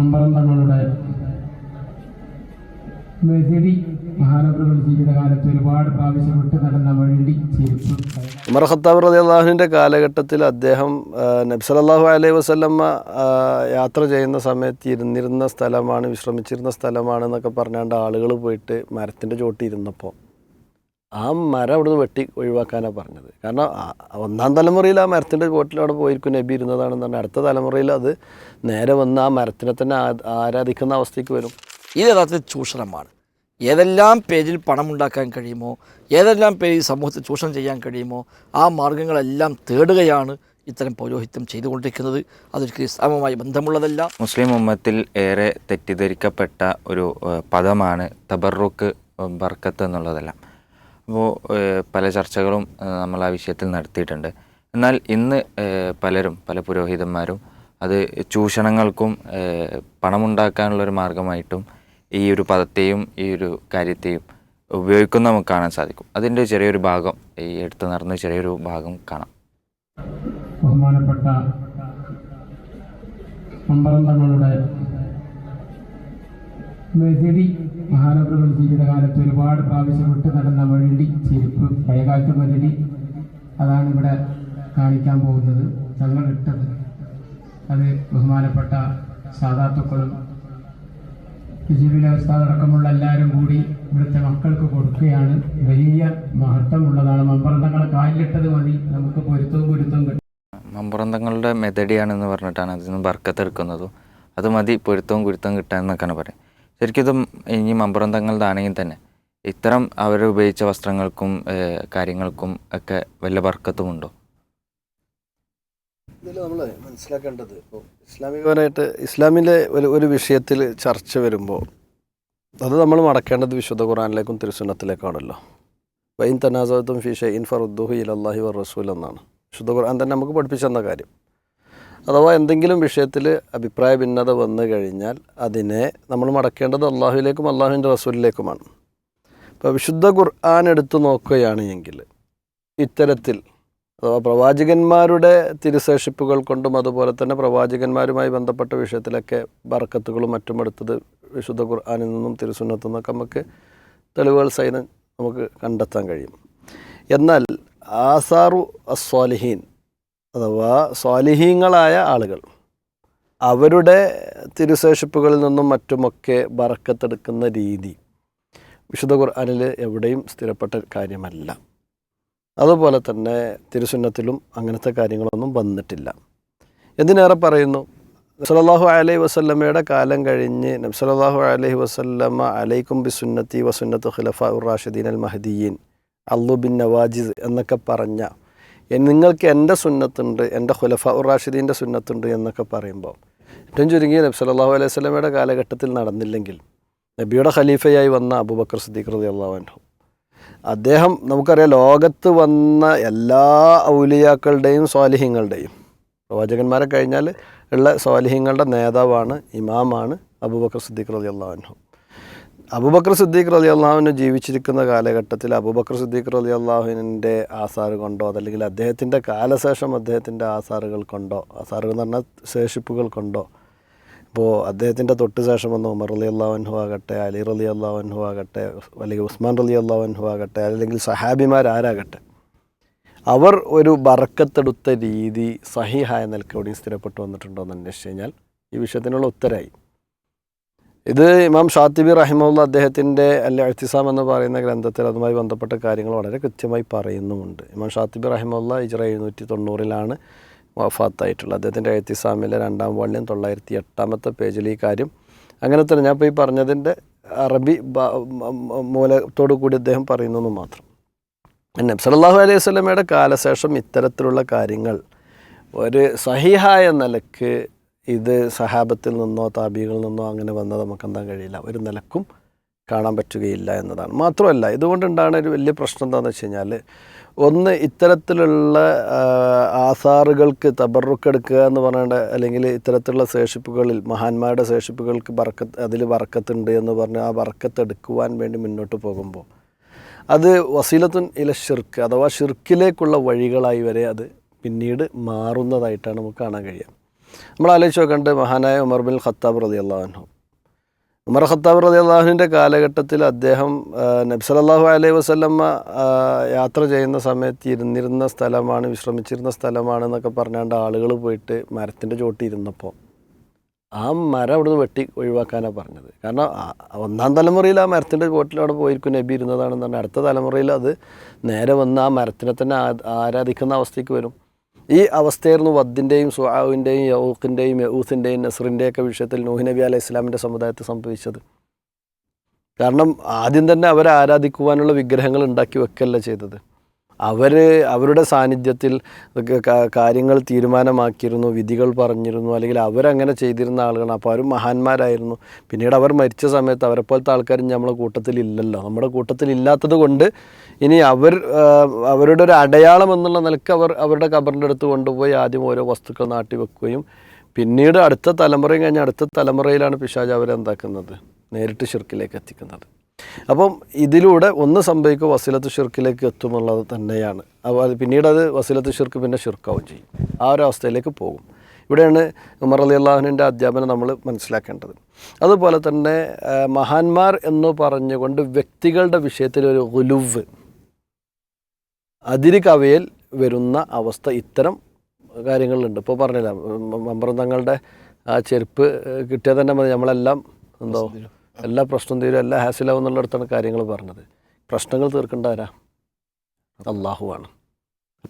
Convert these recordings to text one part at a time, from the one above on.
അമ്പറം തങ്ങളുടെ മെതിടി ജീവിതകാലത്ത് ഒരുപാട് ഉമർ ഖത്താബ് റതി അള്ളാഹുവിന്റെ കാലഘട്ടത്തിൽ അദ്ദേഹം നബ്സലല്ലാഹു അലൈഹി വസ്ലമ്മ യാത്ര ചെയ്യുന്ന സമയത്ത് ഇരുന്നിരുന്ന സ്ഥലമാണ് വിശ്രമിച്ചിരുന്ന സ്ഥലമാണ് എന്നൊക്കെ പറഞ്ഞാണ്ട് ആളുകൾ പോയിട്ട് മരത്തിന്റെ ചോട്ടി ഇരുന്നപ്പോൾ ആ മരം അവിടുന്ന് വെട്ടി ഒഴിവാക്കാനാണ് പറഞ്ഞത്. കാരണം ഒന്നാം തലമുറയിൽ ആ മരത്തിന്റെ കോട്ടിൽ അവിടെ പോയിരിക്കും നബി ഇരുന്നതാണെന്ന് പറഞ്ഞാൽ അടുത്ത തലമുറയിൽ അത് നേരെ വന്ന് ആ മരത്തിനെ തന്നെ ആരാധിക്കുന്ന അവസ്ഥയ്ക്ക് വരും. ഇത് യഥാർത്ഥത്തിൽ ചൂഷണമാണ്. ഏതെല്ലാം പേജിൽ പണം ഉണ്ടാക്കാൻ കഴിയുമോ ഏതെല്ലാം പേജിൽ സമൂഹത്തിൽ ചൂഷണം ചെയ്യാൻ കഴിയുമോ ആ മാർഗങ്ങളെല്ലാം തേടുകയാണ് ഇത്തരം പൗരോഹിത്യം ചെയ്തുകൊണ്ടിരിക്കുന്നത്. അതൊരിക്കലും ഇസ്ലാമുമായി ബന്ധമുള്ളതല്ല. മുസ്ലിം ഉമ്മത്തിൽ ഏറെ തെറ്റിദ്ധരിക്കപ്പെട്ട ഒരു പദമാണ് തബറുക്ക് ബർക്കത്ത് എന്നുള്ളതെല്ലാം. അപ്പോൾ ഏഹ്, പല ചർച്ചകളും നമ്മൾ ആ വിഷയത്തിൽ നടത്തിയിട്ടുണ്ട്. എന്നാൽ ഇന്ന് പലരും പല പുരോഹിതന്മാരും അത് ചൂഷണങ്ങൾക്കും പണമുണ്ടാക്കാനുള്ള ഒരു മാർഗമായിട്ടും ഈ ഒരു പദത്തെയും ഈ ഒരു കാര്യത്തെയും ഉപയോഗിക്കുന്ന നമുക്ക് കാണാൻ സാധിക്കും. അതിന്റെ ചെറിയൊരു ഭാഗം ഈ എടുത്തു നടന്ന ചെറിയൊരു ഭാഗം കാണാം. ബഹുമാനപ്പെട്ട മെതിടി മഹാനവറുകൾ ജീവിതകാലത്ത് ഒരുപാട് പ്രാവശ്യം വിട്ടു നടന്ന വഴി ചെരുപ്പ് പഴയകാലത്ത് മെതിടി അതാണ് ഇവിടെ കാണിക്കാൻ പോകുന്നത്. തങ്ങൾ ഇട്ടത്. അത് ബഹുമാനപ്പെട്ട സാധാത്തുക്കളും ജീവിത എല്ലാവരും കൂടി ഇവിടുത്തെ മക്കൾക്ക് കൊടുക്കുകയാണ്. വലിയ മഹത്വമുള്ളതാണ്. മമ്പറന്തങ്ങൾ കാലിലിട്ടത് മതി. നമുക്ക് പൊരുത്തവും പൊരുത്തവും കിട്ടും. മമ്പുറന്തങ്ങളുടെ മെതഡിയാണെന്ന് പറഞ്ഞിട്ടാണ് അതിൽ നിന്ന് ബർക്കത്തെടുക്കുന്നതും. അത് മതി പൊരുത്തവും കുരുത്തവും കിട്ടാൻ എന്നൊക്കെയാണ് പറയും ശരിക്കും ഇനി ആണെങ്കിൽ തന്നെ ഇത്തരം അവർ ഉപയോഗിച്ച വസ്ത്രങ്ങൾക്കും കാര്യങ്ങൾക്കും ഒക്കെ വല്ല വർക്കത്തുമുണ്ടോ ഇതിൽ നമ്മൾ മനസ്സിലാക്കേണ്ടത് ഇപ്പോൾ ഇസ്ലാമികപരമായിട്ട് ഇസ്ലാമിലെ ഒരു ഒരു വിഷയത്തിൽ ചർച്ച വരുമ്പോൾ അത് നമ്മൾ മടക്കേണ്ടത് വിശുദ്ധ ഖുറാനിലേക്കും തിരുസുന്നത്തിലേക്കാണല്ലോ. വൈൻ തനാസത്തും ഫിഷ ഇൻ ഫറുദ്ദുഹു ഇലല്ലാഹി വർ റസൂൽ എന്നാണ്. വിശുദ്ധ ഖുർആൻ തന്നെ നമുക്ക് പഠിപ്പിച്ചെന്ന കാര്യം. അഥവാ എന്തെങ്കിലും വിഷയത്തിൽ അഭിപ്രായ ഭിന്നത വന്നു കഴിഞ്ഞാൽ അതിനെ നമ്മൾ മടക്കേണ്ടത് അള്ളാഹുവിലേക്കും അള്ളാഹുവിന്റെ റസൂലിലേക്കുമാണ്. ഇപ്പോൾ വിശുദ്ധ ഖുർആൻ എടുത്തു നോക്കുകയാണെങ്കിൽ ഇത്തരത്തിൽ അഥവാ പ്രവാചകന്മാരുടെ തിരുശേഷിപ്പുകൾ കൊണ്ടും അതുപോലെ തന്നെ പ്രവാചകന്മാരുമായി ബന്ധപ്പെട്ട വിഷയത്തിലൊക്കെ ബർക്കത്തുകളും മറ്റും എടുത്തത് വിശുദ്ധ ഖുർആാനിൽ നിന്നും തിരുസുന്നത്തു നിന്നൊക്കെ നമുക്ക് തെളിവുകൾ സൈന്യം നമുക്ക് കണ്ടെത്താൻ കഴിയും. എന്നാൽ ആസാറു അസ്വാലിഹീൻ അഥവാ സ്വാലിഹീങ്ങളായ ആളുകൾ അവരുടെ തിരുശേഷിപ്പുകളിൽ നിന്നും മറ്റുമൊക്കെ ബറക്കത്തെടുക്കുന്ന രീതി വിശുദ്ധ ഖുർആാനിൽ എവിടെയും സ്ഥിരപ്പെട്ട കാര്യമല്ല. അതുപോലെ തന്നെ തിരുസുന്നത്തിലും അങ്ങനത്തെ കാര്യങ്ങളൊന്നും വന്നിട്ടില്ല. എന്തിനേറെ പറയുന്നു? നബ്സലാഹു അലൈഹി വസല്ലമ്മയുടെ കാലം കഴിഞ്ഞ് നബ്സലാഹു അലൈഹി വസല്ലമ്മ അലൈക്കും ബി സുന്നത്തി വസുന്നത്ത് ഖിലഫ ഉർ റാഷിദീൻ അൽ മഹദീൻ അള്ളു ബിൻ നവാജിദ് എന്നൊക്കെ പറഞ്ഞ "എ- നിങ്ങൾക്ക് എന്റെ സുന്നത്തുണ്ട് എന്റെ ഉർ റാഷിദീന്റെ സുന്നത്തുണ്ട് എന്നൊക്കെ പറയുമ്പോൾ ഏറ്റവും ചുരുങ്ങി നബി സല്ലല്ലാഹു അലൈഹി സ്വലമയുടെ കാലഘട്ടത്തിൽ നടന്നില്ലെങ്കിൽ നബിയുടെ ഖലീഫയായി വന്ന അബൂബക്കർ സിദ്ദീഖ് റളിയല്ലാഹു അൻഹു. അദ്ദേഹം നമുക്കറിയാം ലോകത്ത് വന്ന എല്ലാ ഔലിയാക്കളുടെയും സ്വാലിഹ്യങ്ങളുടെയും പ്രവാചകന്മാരെ കഴിഞ്ഞാൽ ഉള്ള സ്വാലിഹ്യങ്ങളുടെ നേതാവാണ് ഇമാമാണ് അബൂബക്കർ സിദ്ദീഖ് റതി അള്ളാഹുനു അബൂബക്കർ സിദ്ദീഖ് റലി അള്ളാഹുവിന് ജീവിച്ചിരിക്കുന്ന കാലഘട്ടത്തിൽ അബൂബക്കർ സിദ്ദീഖ് റലി അള്ളാഹുവിന്റെ ആസാറ് കൊണ്ടോ അതല്ലെങ്കിൽ അദ്ദേഹത്തിന്റെ കാലശേഷം അദ്ദേഹത്തിന്റെ ആസാറുകൾ കൊണ്ടോ ആസാറുകൾ എന്ന് പറഞ്ഞാൽ ശേഷിപ്പുകൾ കൊണ്ടോ ഇപ്പോൾ അദ്ദേഹത്തിന്റെ തൊട്ട് ശേഷം വന്ന ഉമർ അലി അള്ളാഹുൻഹു ആകട്ടെ അലി റലി അള്ളാഹുൻഹു ആകട്ടെ അല്ലെങ്കിൽ ഉസ്മാൻ റലി അള്ളാഹുൻഹു ആകട്ടെ അല്ലെങ്കിൽ സഹാബിമാരാരാകട്ടെ അവർ ഒരു ബറക്കത്തെടുത്ത രീതി സഹിഹായ നിലക്കോടി സ്ഥിരപ്പെട്ടു വന്നിട്ടുണ്ടോ എന്ന് അന്വേഷിച്ച് കഴിഞ്ഞാൽ ഈ വിഷയത്തിനുള്ള ഉത്തരമായി ഇത് ഇമാം ഷാത്തിബി റഹിമുള്ള അദ്ദേഹത്തിന്റെ അല്ല എഴുത്തിസാം എന്ന് പറയുന്ന ഗ്രന്ഥത്തിൽ അതുമായി ബന്ധപ്പെട്ട കാര്യങ്ങൾ വളരെ കൃത്യമായി പറയുന്നുമുണ്ട്. ഇമാം ഷാത്തിബി റഹിമുള്ള ഇജ്ര എഴുന്നൂറ്റി തൊണ്ണൂറിലാണ് വഫാത്തായിട്ടുള്ളത്. അദ്ദേഹത്തിന്റെ എഴുത്തിസാമിലെ രണ്ടാം വള്ളിയും തൊള്ളായിരത്തി എട്ടാമത്തെ പേജിൽ ഈ കാര്യം അങ്ങനെ തന്നെ ഞാൻ ഇപ്പോൾ ഈ പറഞ്ഞതിന്റെ അറബി മൂലത്തോടു കൂടി അദ്ദേഹം പറയുന്നു മാത്രം. നബി സലാഹു അലൈഹി സ്വലമയുടെ കാലശേഷം ഇത്തരത്തിലുള്ള കാര്യങ്ങൾ ഒരു സഹിഹായ നിലയ്ക്ക് ഇത് സഹാബത്തിൽ നിന്നോ താബികളിൽ നിന്നോ അങ്ങനെ വന്നത് നമുക്ക് എന്താ കഴിയില്ല. ഒരു നിലക്കും കാണാൻ പറ്റുകയില്ല എന്നതാണ്. മാത്രമല്ല ഇതുകൊണ്ടുണ്ടാകുന്ന ഒരു വലിയ പ്രശ്നം എന്താണെന്ന് വെച്ച് കഴിഞ്ഞാൽ ഒന്ന് ഇത്തരത്തിലുള്ള ആസാറുകൾക്ക് തബറുക്കെടുക്കുക എന്ന് പറയേണ്ട അല്ലെങ്കിൽ ഇത്തരത്തിലുള്ള ശേഷിപ്പുകളിൽ മഹാന്മാരുടെ ശേഷിപ്പുകൾക്ക് ബർക്കത്ത് അതിൽ ബർക്കത്തുണ്ട് എന്ന് പറഞ്ഞ് ആ ബർക്കത്ത് എടുക്കുവാൻ വേണ്ടി മുന്നോട്ട് പോകുമ്പോൾ അത് വസീലത്തുൻ ഇല ഷിർക്ക് അഥവാ ഷിർക്കിലേക്കുള്ള വഴികളായി വരെ അത് പിന്നീട് മാറുന്നതായിട്ടാണ് നമുക്ക് കാണാൻ കഴിയുക. നമ്മൾ ആലോചിച്ച് നോക്കേണ്ടത് മഹാനായ ഉമർ ബിൻ ഖത്താബ് റതി അള്ളാഹു ഉമർ ഖത്താബ് റതി അള്ളാഹുവിന്റെ കാലഘട്ടത്തിൽ അദ്ദേഹം നബ്സലല്ലാഹു അലൈഹി വസ്ലമ്മ യാത്ര ചെയ്യുന്ന സമയത്ത് ഇരുന്നിരുന്ന സ്ഥലമാണ് വിശ്രമിച്ചിരുന്ന സ്ഥലമാണ് എന്നൊക്കെ പറഞ്ഞാണ്ട് ആളുകൾ പോയിട്ട് മരത്തിന്റെ ചോട്ടിൽ ഇരുന്നപ്പോൾ ആ മരം അവിടുന്ന് വെട്ടി ഒഴിവാക്കാനാണ് പറഞ്ഞത്. കാരണം ഒന്നാം തലമുറയിൽ ആ മരത്തിന്റെ ചോട്ടിൽ അവിടെ പോയിരിക്കും നബി ഇരുന്നതാണെന്ന് പറഞ്ഞാൽ അടുത്ത തലമുറയിൽ അത് നേരെ വന്ന് ആ മരത്തിനെ തന്നെ ആരാധിക്കുന്ന അവസ്ഥയ്ക്ക് വരും. ഈ അവസ്ഥയായിരുന്നു വദ്ദിന്റെയും സുഹാവിന്റെയും യൗഖിന്റെയും യൗസിന്റെയും നസറിന്റെയൊക്കെ വിഷയത്തിൽ നൂഹ് നബി അലൈഹി ഇസ്ലാമിന്റെ സമുദായത്തിൽ സംഭവിച്ചത്. കാരണം ആദ്യം തന്നെ അവരെ ആരാധിക്കുവാനുള്ള വിഗ്രഹങ്ങൾ ഉണ്ടാക്കി വെക്കല്ല ചെയ്തത്. അവർ അവരുടെ സാന്നിധ്യത്തിൽ കാര്യങ്ങൾ തീരുമാനമാക്കിയിരുന്നു വിധികൾ പറഞ്ഞിരുന്നു അല്ലെങ്കിൽ അവരങ്ങനെ ചെയ്തിരുന്ന ആളുകളാണ്. അപ്പോൾ അവരും മഹാന്മാരായിരുന്നു. പിന്നീട് അവർ മരിച്ച സമയത്ത് അവരെപ്പോലത്തെ ആൾക്കാരും നമ്മളെ കൂട്ടത്തിൽ ഇല്ലല്ലോ. നമ്മുടെ കൂട്ടത്തിൽ ഇല്ലാത്തത് കൊണ്ട് ഇനി അവർ അവരുടെ ഒരു അടയാളം എന്നുള്ള നിലയ്ക്ക് അവർ അവരുടെ കബറിന്റെ അടുത്ത് കൊണ്ടുപോയി ആദ്യം ഓരോ വസ്തുക്കൾ നാട്ടി വെക്കുകയും പിന്നീട് അടുത്ത തലമുറയും കഴിഞ്ഞ അടുത്ത തലമുറയിലാണ് പിശാജ് അവരെന്താക്കുന്നത് നേരിട്ട് ഷിർക്കിലേക്ക് എത്തിക്കുന്നത്. അപ്പം ഇതിലൂടെ ഒന്ന് സംഭവിക്കും വസീലത്ത് ഷിർക്കിലേക്ക് എത്തുമെന്നുള്ളത് തന്നെയാണ്. അപ്പോൾ പിന്നീട് അത് വസീലത്ത് ഷിർക്ക് പിന്നെ ഷിർക്കാവും ചെയ്യും. ആ ഒരു അവസ്ഥയിലേക്ക് പോകും. ഇവിടെയാണ് ഉമർ അലി അള്ളാഹുവിന്റെ അധ്യാപനം നമ്മൾ മനസ്സിലാക്കേണ്ടത്. അതുപോലെ തന്നെ മഹാന്മാർ എന്ന് പറഞ്ഞുകൊണ്ട് വ്യക്തികളുടെ വിഷയത്തിൽ ഒരു ഗുലുവ് അതിര് കവയിൽ വരുന്ന അവസ്ഥ ഇത്തരം കാര്യങ്ങളുണ്ട് ഇപ്പോൾ പറഞ്ഞില്ല മമ്പറം തങ്ങളുടെ ആ ചെരുപ്പ് കിട്ടിയാൽ തന്നെ മതി. നമ്മളെല്ലാം എന്തോ എല്ലാ പ്രശ്നം തീരും എല്ലാ ഹാസിലാവും എന്നുള്ളിടത്താണ് കാര്യങ്ങൾ പറഞ്ഞത്. പ്രശ്നങ്ങൾ തീർക്കേണ്ട ആരാ? അള്ളാഹുവാണ്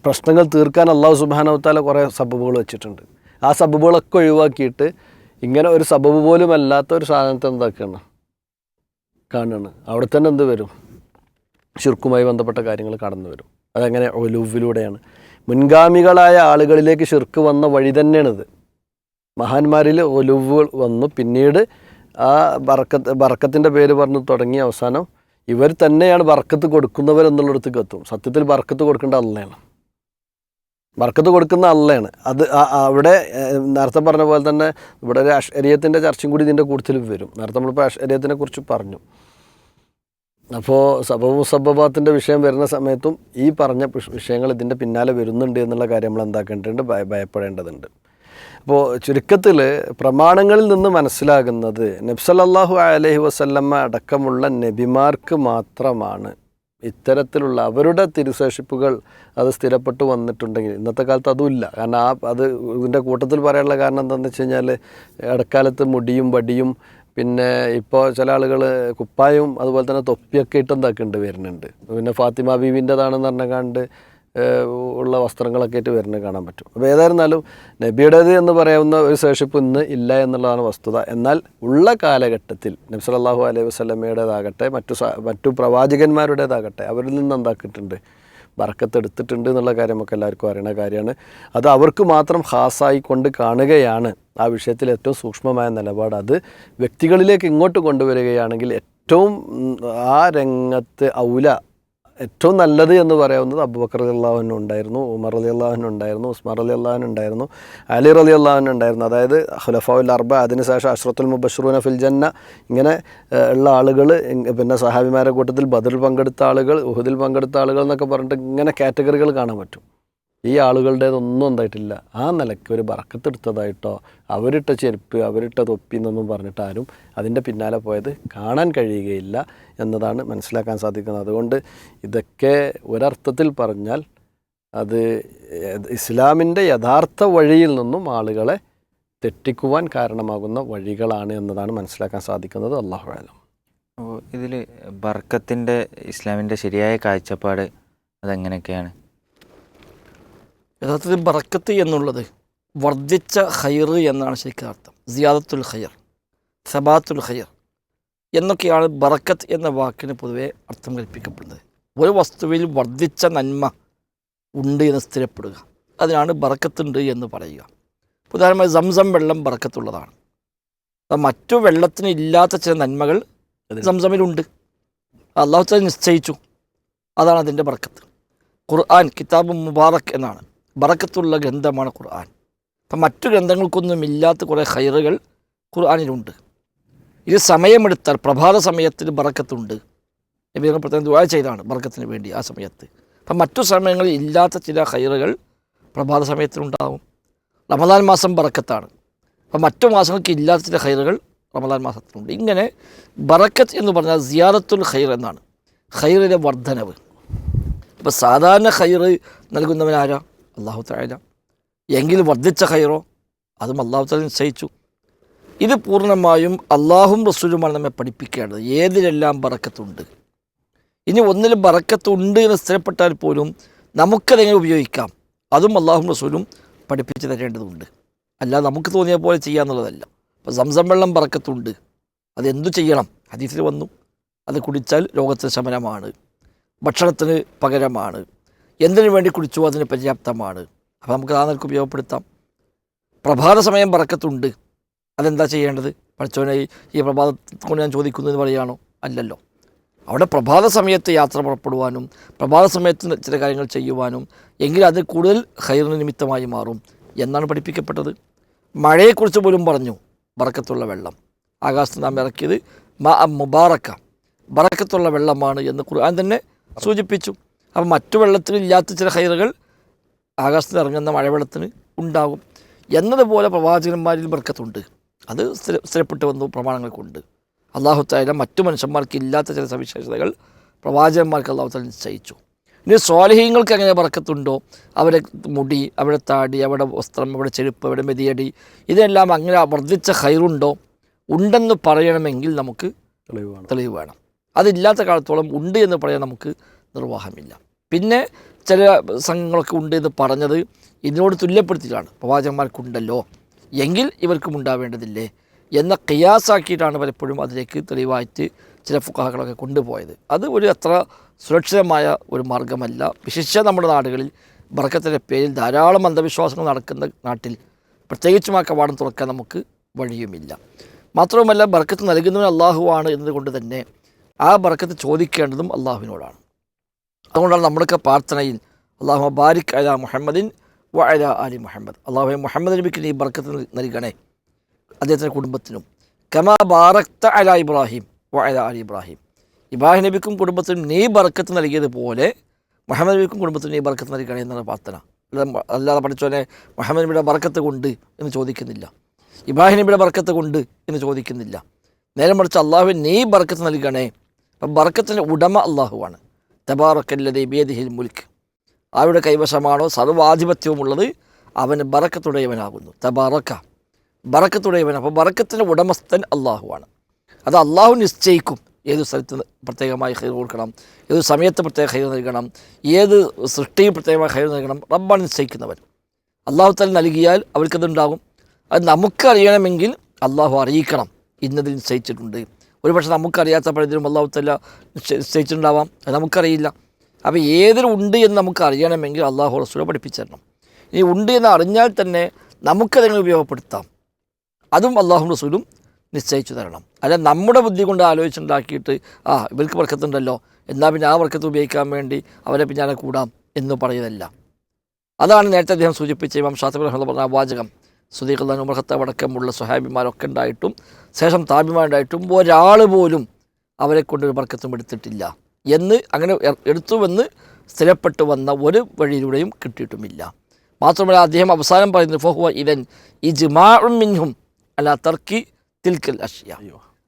പ്രശ്നങ്ങൾ തീർക്കാൻ അള്ളാഹു സുബാനവത്താല കുറേ സബബുകൾ വെച്ചിട്ടുണ്ട്. ആ സബബുകളൊക്കെ ഒഴിവാക്കിയിട്ട് ഇങ്ങനെ ഒരു സബബ് പോലും അല്ലാത്ത ഒരു സാധനത്തെ എന്താക്കുകയാണ് കാണുകയാണ് അവിടെ തന്നെ എന്ത് വരും? ഷിർക്കുമായി ബന്ധപ്പെട്ട കാര്യങ്ങൾ കടന്നു വരും. അതങ്ങനെ ഒലുവിലൂടെയാണ്. മുൻഗാമികളായ ആളുകളിലേക്ക് ഷിർക്ക് വന്ന വഴി തന്നെയാണിത്. മഹാന്മാരിൽ ഒലുവുകൾ വന്നു. പിന്നീട് ആ ബർക്കത്ത് ബറക്കത്തിന്റെ പേര് പറഞ്ഞ് തുടങ്ങി അവസാനം ഇവർ തന്നെയാണ് ബർക്കത്ത് കൊടുക്കുന്നവർ എന്നുള്ളിടത്തേക്ക് എത്തും. സത്യത്തിൽ ബർക്കത്ത് കൊടുക്കേണ്ട അല്ലയാണ് ബർക്കത്ത് കൊടുക്കുന്ന അല്ലയാണ് അത് അവിടെ നേരത്തെ പറഞ്ഞ പോലെ തന്നെ ഇവിടെ ഒരു അഷരീയത്തിന്റെ ചർച്ചയും കൂടി ഇതിന്റെ കൂടുതൽ വരും. നേരത്തെ നമ്മളിപ്പോൾ അഷരീയത്തിനെ കുറിച്ച് പറഞ്ഞു. അപ്പോൾ സബബു സബബാത്തിന്റെ വിഷയം വരുന്ന സമയത്തും ഈ പറഞ്ഞ വിഷയങ്ങൾ ഇതിന്റെ പിന്നാലെ വരുന്നുണ്ട് എന്നുള്ള കാര്യം നമ്മൾ എന്താക്കേണ്ടതുണ്ട് ഭയ ഭയപ്പെടേണ്ടതുണ്ട്. അപ്പോൾ ചുരുക്കത്തിൽ പ്രമാണങ്ങളിൽ നിന്ന് മനസ്സിലാകുന്നത് നബ്സല്ലാഹു അലഹി വസല്ലമ്മ അടക്കമുള്ള നബിമാർക്ക് മാത്രമാണ് ഇത്തരത്തിലുള്ള അവരുടെ തിരുശേഷിപ്പുകൾ അത് സ്ഥിരപ്പെട്ടു വന്നിട്ടുണ്ടെങ്കിൽ. ഇന്നത്തെ കാലത്ത് അതുമില്ല. കാരണം ആ അത് ഇതിന്റെ കൂട്ടത്തിൽ പറയാനുള്ള കാരണം എന്താണെന്ന് വെച്ച് കഴിഞ്ഞാൽ ഇടക്കാലത്ത് മുടിയും വടിയും പിന്നെ ഇപ്പോൾ ചില ആളുകൾ കുപ്പായവും അതുപോലെ തന്നെ തൊപ്പിയൊക്കെ ഇട്ടെന്താക്കുന്നുണ്ട് വരുന്നുണ്ട്. പിന്നെ ഫാത്തിമ ബീവിന്റെതാണെന്ന് പറഞ്ഞാണ്ട് ഏഹ് ഉള്ള വസ്ത്രങ്ങളൊക്കെ ആയിട്ട് വരുന്നത് കാണാൻ പറ്റും. അപ്പോൾ ഏതായിരുന്നാലും നബിയുടേത് എന്ന് പറയാവുന്ന ഒരു ശേഷിപ്പ് ഇന്ന് ഇല്ല എന്നുള്ളതാണ് വസ്തുത. എന്നാൽ ഉള്ള കാലഘട്ടത്തിൽ നബി സല്ലല്ലാഹു അലൈഹി വസ്ലമയുടേതാകട്ടെ മറ്റു മറ്റു പ്രവാചകന്മാരുടേതാകട്ടെ അവരിൽ നിന്ന് എന്താക്കിയിട്ടുണ്ട്? ബർക്കത്ത് എടുത്തിട്ടുണ്ട് എന്നുള്ള കാര്യം നമുക്ക് എല്ലാവർക്കും അറിയുന്ന കാര്യമാണ്. അത് അവർക്ക് മാത്രം ഹാസായിക്കൊണ്ട് കാണുകയാണ് ആ വിഷയത്തിൽ ഏറ്റവും സൂക്ഷ്മമായ നിലപാട്. അത് വ്യക്തികളിലേക്ക് ഇങ്ങോട്ട് കൊണ്ടുവരികയാണെങ്കിൽ ഏറ്റവും ആ രംഗത്ത് ഔല ഏറ്റവും നല്ലത് എന്ന് പറയാവുന്നത് അബുബക്കർ അലി അള്ളാഹുവിന് ഉണ്ടായിരുന്നു ഉമർ അലി അള്ളാഹുവിന് ഉണ്ടായിരുന്നു ഉസ്മാർ അലി അള്ളാഹുവിന് ഉണ്ടായിരുന്നു അലി അലി അള്ളാഹുവിന് ഉണ്ടായിരുന്നു. അതായത് ഹുലഫാവുൽ അർബ അതിനുശേഷം അഷ്റത്തുൽ മുബഷറൂന ഫിൽ ജന്ന ഇങ്ങനെ ഉള്ള ആളുകൾ പിന്നെ സഹാബിമാരെ കൂട്ടത്തിൽ ബദറിൽ പങ്കെടുത്ത ആളുകൾ ഉഹുദിൽ പങ്കെടുത്ത ആളുകൾ എന്നൊക്കെ പറഞ്ഞിട്ട് ഇങ്ങനെ കാറ്റഗറികൾ കാണാൻ പറ്റും. ഈ ആളുകളുടേതൊന്നും എന്തായിട്ടില്ല. ആ നിലയ്ക്ക് ഒരു ബറക്കത്തെടുത്തതായിട്ടോ അവരിട്ട ചെരുപ്പ് അവരിട്ട തൊപ്പി എന്നൊന്നും പറഞ്ഞിട്ട് ആരും അതിന്റെ പിന്നാലെ പോയത് കാണാൻ കഴിയുകയില്ല എന്നതാണ് മനസ്സിലാക്കാൻ സാധിക്കുന്നത്. അതുകൊണ്ട് ഇതൊക്കെ ഒരർത്ഥത്തിൽ പറഞ്ഞാൽ അത് ഇസ്ലാമിന്റെ യഥാർത്ഥ വഴിയിൽ നിന്നും ആളുകളെ തെറ്റിക്കുവാൻ കാരണമാകുന്ന വഴികളാണ് എന്നതാണ് മനസ്സിലാക്കാൻ സാധിക്കുന്നത്. അള്ളാഹു ആലം അപ്പോൾ ഇതിൽ ബർക്കത്തിന്റെ ഇസ്ലാമിന്റെ ശരിയായ കാഴ്ചപ്പാട് അതെങ്ങനെയൊക്കെയാണ്? യഥാർത്ഥത്തിൽ ബറക്കത്ത് എന്നുള്ളത് വർദ്ധിച്ച ഖൈർ എന്നാണ് ശരിക്കും അർത്ഥം. സിയാദത്തുൽ ഖൈർ സബാത്തുൽ ഖൈർ എന്നൊക്കെയാണ് ബറക്കത്ത് എന്ന വാക്കിന് പൊതുവെ അർത്ഥം കൽപ്പിക്കപ്പെടുന്നത്. ഒരു വസ്തുവിൽ വർദ്ധിച്ച നന്മ ഉണ്ട് എന്ന് സ്ഥിരപ്പെടുക. അതിനാണ് ബറക്കത്തുണ്ട് എന്ന് പറയുക. ഉദാഹരണമായി സംസം വെള്ളം ബറക്കത്തുള്ളതാണ്. അത് മറ്റു വെള്ളത്തിന് ഇല്ലാത്ത ചില നന്മകൾ സംസമിലുണ്ട്. അള്ളാഹു നിശ്ചയിച്ചു. അതാണ് അതിന്റെ ബറക്കത്ത്. ഖുർആൻ കിതാബ് മുബാറക് എന്നാണ്. ബറക്കത്തുള്ള ഗ്രന്ഥമാണ് ഖുർആൻ. അപ്പം മറ്റു ഗ്രന്ഥങ്ങൾക്കൊന്നും ഇല്ലാത്ത കുറേ ഹൈറുകൾ ഖുർആാനിലുണ്ട്. ഇത് സമയമെടുത്താൽ പ്രഭാത സമയത്തിൽ ബറക്കത്തുണ്ട്. നബി പ്രത്യേകം ദുആ ചെയ്താണ് ബറക്കത്തിന് വേണ്ടി ആ സമയത്ത്. അപ്പം മറ്റു സമയങ്ങളിൽ ഇല്ലാത്ത ചില ഹൈറുകൾ പ്രഭാത സമയത്തിലുണ്ടാവും. റമദാൻ മാസം ബറക്കത്താണ്. അപ്പം മറ്റു മാസങ്ങൾക്ക് ഇല്ലാത്ത ചില ഹൈറുകൾ റമദാൻ മാസത്തിലുണ്ട്. ഇങ്ങനെ ബറക്കത്ത് എന്ന് പറഞ്ഞാൽ സിയാറത്തുൽ ഖൈർ എന്നാണ്. ഹൈറിന്റെ വർധനവ് ഇപ്പോൾ സാധാരണ ഹൈറ് നൽകുന്നവനാരാ അള്ളാഹു താല എങ്കിൽ വർദ്ധിച്ച ഹൈറോ അതും അള്ളാഹു താല നിശ്ചയിച്ചു. ഇത് പൂർണമായും അള്ളാഹും റസൂലുമാണ് നമ്മെ പഠിപ്പിക്കേണ്ടത്. ഏതിലെല്ലാം ബറക്കത്തുണ്ട്? ഇനി ഒന്നിലും ബറക്കത്തുണ്ട് എന്ന് സ്ഥിരപ്പെട്ടാൽ പോലും നമുക്കതെങ്ങനെ ഉപയോഗിക്കാം? അതും അള്ളാഹും റസൂലും പഠിപ്പിച്ച് തരേണ്ടതുണ്ട്. അല്ലാതെ നമുക്ക് തോന്നിയ പോലെ ചെയ്യാന്നുള്ളതല്ല അപ്പോൾ സംസം വെള്ളം ബറക്കത്തുണ്ട്. അതെന്തു ചെയ്യണം? ഹദീസിൽ വന്നു. അത് കുടിച്ചാൽ രോഗത്തിന് ശമനമാണ്. ഭക്ഷണത്തിന് പകരമാണ്. എന്തിനു വേണ്ടി കുടിച്ചു? അതിന് പര്യാപ്തമാണ്. അപ്പോൾ നമുക്ക് ആ നിലയ്ക്ക് ഉപയോഗപ്പെടുത്താം. പ്രഭാത സമയം പറക്കത്തുണ്ട്. അതെന്താ ചെയ്യേണ്ടത്? പഠിച്ചവനെ ഈ- പ്രഭാതത്തിൽ കൊണ്ട് ഞാൻ ചോദിക്കുന്നു എന്ന് പറയുകയാണോ? അല്ലല്ലോ. അവിടെ പ്രഭാത സമയത്ത് യാത്ര പുറപ്പെടുവാനും പ്രഭാത സമയത്ത് ചില കാര്യങ്ങൾ ചെയ്യുവാനും എങ്കിൽ അത് കൂടുതൽ ഹൈറിന് നിമിത്തമായി മാറും എന്നാണ് പഠിപ്പിക്കപ്പെട്ടത്. മഴയെക്കുറിച്ച് പോലും പറഞ്ഞു ബറക്കത്തുള്ള വെള്ളം. ആകാശത്ത് നാം ഇറക്കിയത് മ മുബാറക്ക. ബറക്കത്തുള്ള വെള്ളമാണ് എന്ന് ഖുർആൻ തന്നെ സൂചിപ്പിച്ചു. അപ്പം മറ്റു വെള്ളത്തിലില്ലാത്ത ചില ഹൈറുകൾ ആകാശത്ത് ഇറങ്ങുന്ന മഴവെള്ളത്തിന് ഉണ്ടാകും. എന്നതുപോലെ പ്രവാചകന്മാരിൽ ബർക്കത്തുണ്ട്. അത് സ്ഥിര സ്ഥിരപ്പെട്ട് വന്നു പ്രമാണങ്ങൾക്കുണ്ട്. അള്ളാഹുത്തായാലും മറ്റു മനുഷ്യന്മാർക്ക് ഇല്ലാത്ത ചില സവിശേഷതകൾ പ്രവാചകന്മാർക്ക് അള്ളാഹു താല നിശ്ചയിച്ചു. ഇനി സ്വാലഹീങ്ങൾക്ക് എങ്ങനെ ബർക്കത്തുണ്ടോ? അവരെ മുടി അവരുടെ താടി അവരുടെ വസ്ത്രം അവരുടെ ചെരുപ്പ് അവരുടെ മെതിയടി ഇതെല്ലാം അങ്ങനെ വർദ്ധിച്ച ഹൈറുണ്ടോ ഉണ്ടെന്ന് പറയണമെങ്കിൽ നമുക്ക് തെളിവ് വേണം. അതില്ലാത്ത കാലത്തോളം ഉണ്ട് എന്ന് പറയാൻ നമുക്ക് നിർവാഹമില്ല. പിന്നെ ചില സംഘങ്ങളൊക്കെ ഉണ്ട് എന്ന് പറഞ്ഞത് ഇതിനോട് തുല്യപ്പെടുത്തിയിട്ടാണ് പ്രവാചകന്മാർക്കുണ്ടല്ലോ. എങ്കിൽ ഇവർക്കും ഉണ്ടാവേണ്ടതില്ലേ? എന്ന കയാസാക്കിയിട്ടാണ് പലപ്പോഴും അതിലേക്ക് തെളിവായിട്ട് ചില ഫുക്കാഹകളൊക്കെ കൊണ്ടുപോയത്. അത് ഒരു അത്ര സുരക്ഷിതമായ ഒരു മാർഗമല്ല വിശിഷ്യ നമ്മുടെ നാടുകളിൽ ബർക്കത്തിന്റെ പേരിൽ ധാരാളം അന്ധവിശ്വാസങ്ങൾ നടക്കുന്ന നാട്ടിൽ പ്രത്യേകിച്ചും ആ കവാടം തുറക്കാൻ നമുക്ക് വഴിയുമില്ല. മാത്രവുമല്ല ബർക്കത്ത് നൽകുന്നവൻ അള്ളാഹുവാണ് എന്നതുകൊണ്ട് തന്നെ ആ ബർക്കത്ത് ചോദിക്കേണ്ടതും അള്ളാഹുവിനോടാണ്. അതുകൊണ്ടാണ് നമ്മുടെയൊക്കെ പ്രാർത്ഥനയിൽ അള്ളാഹു ബാരിക് അല മുഹമ്മദിൻ വ അല അലി മുഹമ്മദ്. അള്ളാഹു മുഹമ്മദ് നബിക്ക് നീ ബർക്കത്ത് നൽകണേ. അദ്ദേഹത്തിന്റെ കുടുംബത്തിനും. കമാ ബാറക്ത അല ഇബ്രാഹിം വ അല അലി ഇബ്രാഹിം. ഇബ്രാഹിം നബിക്കും കുടുംബത്തിനും നീ ബർക്കത്ത് നൽകിയതുപോലെ മുഹമ്മദ് നബിക്കും കുടുംബത്തിനും നീ ബർക്കത്ത് നൽകണേ എന്നാണ് പ്രാർത്ഥന. അല്ലാതെ പഠിച്ചോനെ മുഹമ്മദ് നബിയുടെ ബർക്കത്ത് കൊണ്ട് എന്ന് ചോദിക്കുന്നില്ല. ഇബ്രാഹിം നബിയുടെ ബർക്കത്ത് കൊണ്ട് എന്ന് ചോദിക്കുന്നില്ല. നേരെ മറിച്ച് അള്ളാഹു നീ ബർക്കത്ത് നൽകണേ. അപ്പം ബർക്കത്തിന്റെ ഉടമ അള്ളാഹുവാണ് തബാറക്കല്ലതേ ബേദിഹിൽ മുൽക്ക് ആരുടെ കൈവശമാണോ സർവാധിപത്യവുമുള്ളത് അവന് ബറക്കത്തുടയവനാകുന്നു. തബാറക്ക. ബറക്കത്തുടയവൻ അപ്പോൾ ബറക്കത്തിന്റെ ഉടമസ്ഥൻ അള്ളാഹുവാണ് അത് അള്ളാഹു നിശ്ചയിക്കും. ഏത് സ്ഥലത്ത് പ്രത്യേകമായി ഹൈർ കൊടുക്കണം. ഏത് സമയത്ത് പ്രത്യേക ഹൈർ നൽകണം. ഏത് സൃഷ്ടിയും പ്രത്യേകമായി ഹൈർ നൽകണം. റബ്ബാണ് നിശ്ചയിക്കുന്നവൻ. അള്ളാഹു തല നൽകിയാൽ അവർക്കതുണ്ടാകും അത് നമുക്ക് അറിയണമെങ്കിൽ അള്ളാഹു അറിയിക്കണം. ഇന്നതിൽ നിശ്ചയിച്ചിട്ടുണ്ട്. ഒരു പക്ഷേ നമുക്കറിയാത്ത പലതിലും അള്ളാഹു തല നിശ്ചയിച്ചിട്ടുണ്ടാവാം. നമുക്കറിയില്ല. അപ്പോൾ ഏതിൽ ഉണ്ട് എന്ന് നമുക്ക് അറിയണമെങ്കിൽ അള്ളാഹു റസൂലെ പഠിപ്പിച്ചിരണം. ഇനി ഉണ്ട് എന്ന് അറിഞ്ഞാൽ തന്നെ നമുക്കതെങ്ങനെ ഉപയോഗപ്പെടുത്താം. അതും അള്ളാഹു റസൂലും നിശ്ചയിച്ചു തരണം. അല്ല നമ്മുടെ ബുദ്ധി കൊണ്ട് ആലോചിച്ചുണ്ടാക്കിയിട്ട് ആ ഇവർക്ക് വർക്കത്തുണ്ടല്ലോ എന്നാൽ പിന്നെ ആ വർക്കത്ത് ഉപയോഗിക്കാൻ വേണ്ടി അവരെ പിന്നാലെ കൂടാം എന്ന് പറയുന്നതല്ല. അതാണ് നേരത്തെ അദ്ദേഹം സൂചിപ്പിച്ച ഇമാം ഷാത്തബ് പറഞ്ഞ വാചകം. സുദീഖ് ഉമർ ഖത്താബ് അടക്കമുള്ള സ്വഹാബിമാരൊക്കെ ഉണ്ടായിട്ടും ശേഷം താബിമാരുണ്ടായിട്ടും ഒരാൾ പോലും അവരെ കൊണ്ടൊരു ഒരു ബർക്കത്തും എടുത്തിട്ടില്ല. എന്ന് അങ്ങനെ എടുത്തുവെന്ന് സ്ഥിരപ്പെട്ടു വന്ന ഒരു വഴിയിലൂടെയും കിട്ടിയിട്ടുമില്ല. മാത്രമല്ല അദ്ദേഹം അവസാനം പറയുന്നത് ഫഹുവ ഇവൻ ഇജ്മാഉം മിൻഹും അല്ല തർക്കി തിൽക്കൽ അഷ്യ.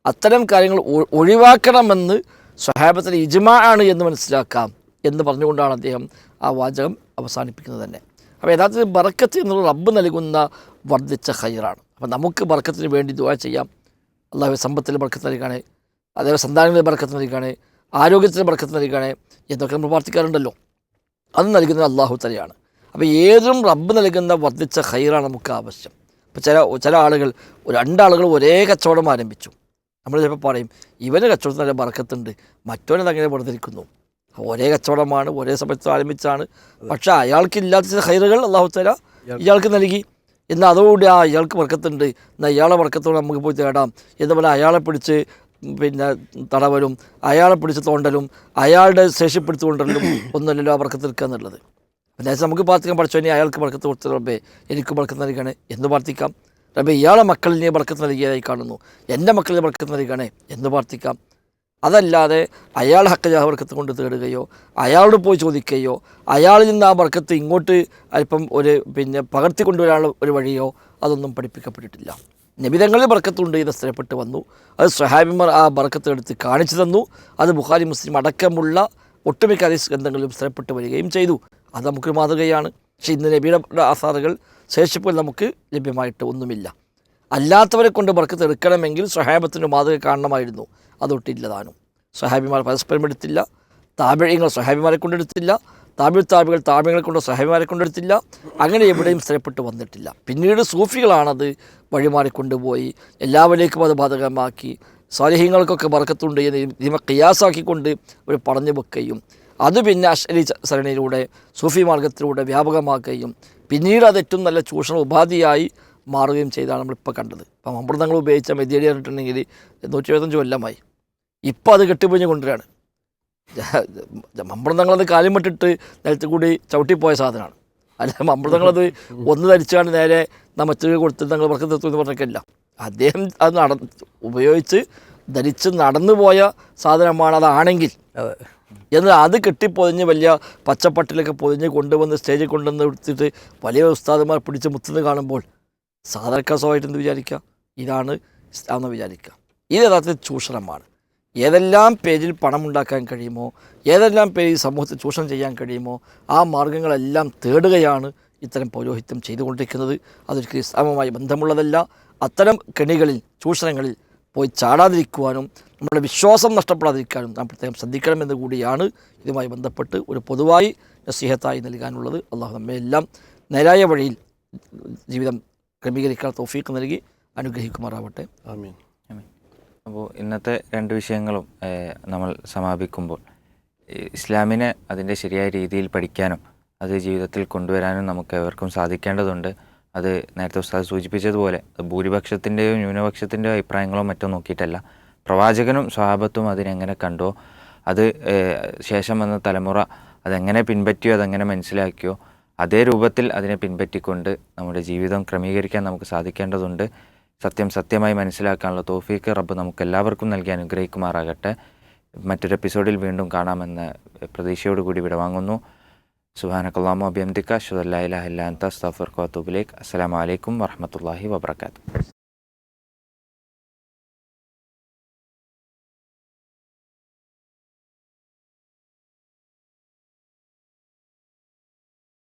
അത്തരം കാര്യങ്ങൾ ഒഴിവാക്കണമെന്ന് സ്വഹാബത്തിന് ഇജ്മാ ആണ് എന്ന് മനസ്സിലാക്കാം എന്ന് പറഞ്ഞുകൊണ്ടാണ് അദ്ദേഹം ആ വാചകം അവസാനിപ്പിക്കുന്നത് തന്നെ. അപ്പോൾ യഥാർത്ഥത്തിൽ ബർക്കത്ത് എന്നുള്ള റബ്ബ് നൽകുന്ന വർദ്ധിച്ച ഹൈറാണ് അപ്പോൾ നമുക്ക് ബർക്കത്തിന് വേണ്ടി ദുവാ ചെയ്യാം. അള്ളാഹു സമ്പത്തിൽ ബർക്കത്ത് നൽകണേ അതേപോലെ സന്താനങ്ങളിൽ ബർക്കത്ത് നൽകണേ ആരോഗ്യത്തിന് ബർക്കത്ത് നൽകണേ എന്നൊക്കെ നമ്മൾ പ്രാർത്ഥിക്കാറുണ്ടല്ലോ. അത് നൽകുന്നത് അള്ളാഹു തലയാണ് അപ്പോൾ ഏതും റബ്ബ് നൽകുന്ന വർദ്ധിച്ച ഹൈറാണ് നമുക്ക് ആവശ്യം. ഇപ്പോൾ ചില ചില ആളുകൾ രണ്ടാളുകൾ ഒരേ കച്ചവടം ആരംഭിച്ചു. നമ്മൾ ചിലപ്പോൾ പറയും ഇവന് കച്ചവടത്തിന് നല്ല ബർക്കത്തുണ്ട് മറ്റവനത് അങ്ങനെ വെറുതിരിക്കുന്നു ഒരേ കച്ചവടമാണ് ഒരേ സമയത്ത് ആരംഭിച്ചാണ്. പക്ഷേ അയാൾക്കില്ലാത്ത ചില ഹൈറുകൾ അള്ളാഹു തല ഇയാൾക്ക് നൽകി. എന്നാൽ അതോടുകൂടി ആ ഇയാൾക്ക് വർക്കത്തുണ്ട് എന്നാൽ ഇയാളെ വർക്കത്തോടെ നമുക്ക് പോയി തേടാം. എന്ന് പറഞ്ഞാൽ അയാളെ പിടിച്ച് പിന്നെ തടവലും അയാളെ പിടിച്ച് തോണ്ടലും അയാളുടെ ശേഷിപ്പെടുത്തുകൊണ്ടല്ലും ഒന്നുമല്ലല്ലോ ആ വർക്കത്ത് നിൽക്കുക എന്നുള്ളത്. പിന്നെ നമുക്ക് പ്രാർത്ഥിക്കാൻ പഠിച്ചു? ഇനി അയാൾക്ക് വർക്കത്ത് കൊടുത്ത റബ്ബേ എനിക്ക് വർക്കത്ത് നൽകണേ എന്ന് പ്രാർത്ഥിക്കാം. റബ്ബേ ഇയാളെ മക്കളിനെ വർക്കത്ത് നൽകിയതായി കാണുന്നു. എന്റെ മക്കളിനെ വർക്കത്ത് നൽകണേ എന്ന് പ്രാർത്ഥിക്കാം. അതല്ലാതെ അയാൾ ഹക്കജ ബർക്കത്ത് കൊണ്ട് തേടുകയോ അയാളോട് പോയി ചോദിക്കുകയോ അയാളിൽ നിന്ന് ആ ബർക്കത്ത് ഇങ്ങോട്ട് അല്പം ഒരു പിന്നെ പകർത്തി കൊണ്ടുവരാനുള്ള ഒരു വഴിയോ അതൊന്നും പഠിപ്പിക്കപ്പെട്ടിട്ടില്ല. നിബിതങ്ങളിൽ ബർക്കത്തുണ്ട് എന്ന് സ്ഥിരപ്പെട്ട് വന്നു. അത് സഹാബിമർ ആ ബർക്കത്ത് എടുത്ത് കാണിച്ചു തന്നു. അത് ബുഖാരി മുസ്ലിം അടക്കമുള്ള ഒട്ടുമിക്ക ഹദീസ് ഗ്രന്ഥങ്ങളിലും സ്ഥിരപ്പെട്ട് വരികയും ചെയ്തു. അത് നമുക്ക് മാതൃകയാണ്. പക്ഷേ ഇന്ന് നബിയുടെ ആസാറുകൾ ശേഷിപ്പോൾ നമുക്ക് ലഭ്യമായിട്ട് ഒന്നുമില്ല. അല്ലാത്തവരെ കൊണ്ട് ബർക്കത്ത് എടുക്കണമെങ്കിൽ സ്വഹാബത്തിന്റെ മാതൃക കാണണമായിരുന്നു. അതൊട്ടില്ല താനും. സ്വഹാബിമാർ പരസ്പരം എടുത്തില്ല. താപിഴയങ്ങൾ സ്വഹാബിമാരെ കൊണ്ടെടുത്തില്ല താപിഴ് താപികൾ താപ്യങ്ങളെ കൊണ്ട് സ്വഹാബിമാരെ കൊണ്ടെടുത്തില്ല അങ്ങനെ എവിടെയും സ്ഥിരപ്പെട്ട് വന്നിട്ടില്ല. പിന്നീട് സൂഫികളാണത് വഴിമാറി കൊണ്ടുപോയി എല്ലാവരിലേക്കും അത് ബാധകമാക്കി. സ്വാലിഹ്യങ്ങൾക്കൊക്കെ ബർക്കത്തുണ്ട് എന്ന് നിയമ കയാസാക്കിക്കൊണ്ട് ഒരു പറഞ്ഞു വെക്കുകയും അത് പിന്നെ അശ്ലി സരണിയിലൂടെ സൂഫി മാർഗത്തിലൂടെ വ്യാപകമാക്കുകയും പിന്നീട് അത് ഏറ്റവും നല്ല ചൂഷണ ഉപാധിയായി മാറുകയും ചെയ്താണ് നമ്മളിപ്പോൾ കണ്ടത്. അപ്പം അമൃതങ്ങൾ ഉപയോഗിച്ച മെതിയടി പറഞ്ഞിട്ടുണ്ടെങ്കിൽ നൂറ്റി എഴുപത്തഞ്ച് കൊല്ലമായി. ഇപ്പം അത് കെട്ടിപ്പൊഞ്ഞ് കൊണ്ടുവരാണ് അമൃതങ്ങളത് കാര്യം വിട്ടിട്ട് നിലത്ത് കൂടി ചവിട്ടിപ്പോയ സാധനമാണ്. അല്ല അമൃതങ്ങളത് ഒന്ന് ധരിച്ചാണ് നേരെ മറ്റൊരു കൊടുത്ത് വർക്ക് വർക്കത്തെത്തു എന്ന് പറഞ്ഞിട്ടില്ല. അദ്ദേഹം അത് നട ഉപയോഗിച്ച് ധരിച്ച് നടന്നു പോയ സാധനമാണ് അതാണെങ്കിൽ. അതെ എന്നാൽ അത് കെട്ടിപ്പൊതിഞ്ഞ് വലിയ പച്ചപ്പട്ടിലൊക്കെ പൊതിഞ്ഞ് കൊണ്ടുവന്ന് സ്റ്റേജിൽ കൊണ്ടുവന്ന് എടുത്തിട്ട് വലിയ ഉസ്താദന്മാർ പിടിച്ച് മുത്തുന്ന് കാണുമ്പോൾ എന്ത് വിചാരിക്കുക? ഇതാണ് ഇസ്ലാമെന്ന് വിചാരിക്കുക. ഇത് യഥാർത്ഥത്തിൽ ചൂഷണമാണ്. ഏതെല്ലാം പേജിൽ പണം ഉണ്ടാക്കാൻ കഴിയുമോ ഏതെല്ലാം പേരിൽ സമൂഹത്തിൽ ചൂഷണം ചെയ്യാൻ കഴിയുമോ ആ മാർഗങ്ങളെല്ലാം തേടുകയാണ് ഇത്തരം പൗരോഹിത്യം ചെയ്തുകൊണ്ടിരിക്കുന്നത്. അതൊരിക്കലും ഇസ്ലാമുമായി ബന്ധമുള്ളതല്ല. അത്തരം കെണികളിൽ ചൂഷണങ്ങളിൽ പോയി ചാടാതിരിക്കുവാനും നമ്മുടെ വിശ്വാസം നഷ്ടപ്പെടാതിരിക്കാനും നാം പ്രത്യേകം ശ്രദ്ധിക്കണമെന്ന് കൂടിയാണ് ഇതുമായി ബന്ധപ്പെട്ട് ഒരു പൊതുവായി നസീഹത്തായി നൽകാനുള്ളത്. അള്ളാഹു നമ്മയെല്ലാം നേരായ വഴിയിൽ ജീവിതം ക്രമീകരിക്കാൻ തോഫീക്ക് നൽകി അനുഗ്രഹിക്കുമാറാവട്ടെ. ആമീൻ. അപ്പോൾ ഇന്നത്തെ രണ്ട് വിഷയങ്ങളും നമ്മൾ സമാപിക്കുമ്പോൾ ഇസ്ലാമിനെ അതിന്റെ ശരിയായ രീതിയിൽ പഠിക്കാനും അത് ജീവിതത്തിൽ കൊണ്ടുവരാനും നമുക്ക് എവർക്കും സാധിക്കേണ്ടതുണ്ട്. അത് നേരത്തെ ഉസ്താദ് സൂചിപ്പിച്ചതുപോലെ അത് ഭൂരിപക്ഷത്തിന്റെയോ ന്യൂനപക്ഷത്തിന്റെയോ അഭിപ്രായങ്ങളോ മറ്റോ നോക്കിയിട്ടല്ല. പ്രവാചകനും സ്വഭാവത്തും അതിനെങ്ങനെ കണ്ടോ അത് ശേഷം വന്ന തലമുറ അതെങ്ങനെ പിൻപറ്റിയോ അതെങ്ങനെ മനസ്സിലാക്കിയോ അതേ രൂപത്തിൽ അതിനെ പിൻപറ്റിക്കൊണ്ട് നമ്മുടെ ജീവിതം ക്രമീകരിക്കാൻ നമുക്ക് സാധിക്കേണ്ടതുണ്ട്. സത്യം സത്യമായി മനസ്സിലാക്കാനുള്ള തോഫീക്ക് റബ്ബ് നമുക്ക് എല്ലാവർക്കും നൽകി അനുഗ്രഹിക്കുമാറാകട്ടെ. മറ്റൊരു എപ്പിസോഡിൽ വീണ്ടും കാണാമെന്ന പ്രതീക്ഷയോടുകൂടി വിടവാങ്ങുന്നു. സുബാനക്കല്ലാമു അഭിയന്തിക്ക ഷുദല്ലാ ഇലാഹ ഇല്ലാ അൻത അസ്തഗ്ഫിറുക അസ്സാം വലൈക്കും വറഹ്മത്തുള്ളാഹി വബറകാതുഹു.